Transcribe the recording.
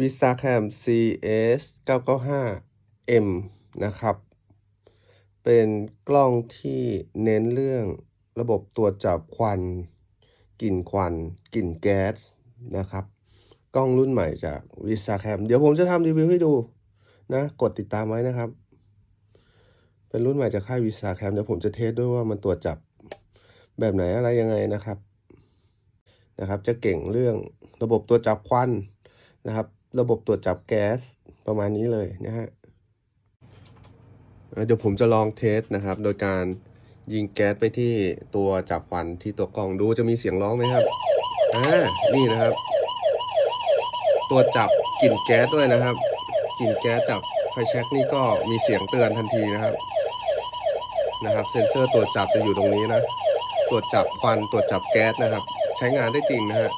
Vistacam CS 995 M นะครับ เป็นกล้องที่เน้นเรื่องระบบตรวจจับควันกลิ่นควันกลิ่นแก๊สนะครับ กล้องรุ่นใหม่จาก Vistacam เดี๋ยวผมจะทำรีวิวให้ดูนะ กดติดตามไว้นะครับ เป็นรุ่นใหม่จากค่าย Vistacam เดี๋ยวผมจะเทสด้วยว่ามันตรวจจับแบบไหนอะไรยังไงนะครับนะครับ จะเก่งเรื่องระบบตรวจจับควันนะครับ ระบบตรวจจับแก๊สประมาณนี้เลยนะฮะเดี๋ยวผมจะลองเทสนะครับ โดยการยิงแก๊สไปที่ตัวจับควันที่ตัวกล้องดูจะมีเสียงร้องไหมครับอ่านี่นะครับ ตัวจับกลิ่นแก๊สด้วยนะครับกลิ่นแก๊สจากไฟแช็กนี่ก็มีเสียงเตือนทันทีนะครับ นะครับ เซ็นเซอร์ตรวจจับจะอยู่ตรงนี้นะ ตรวจจับควันตรวจจับแก๊สนะครับ ใช้งานได้จริงนะฮะ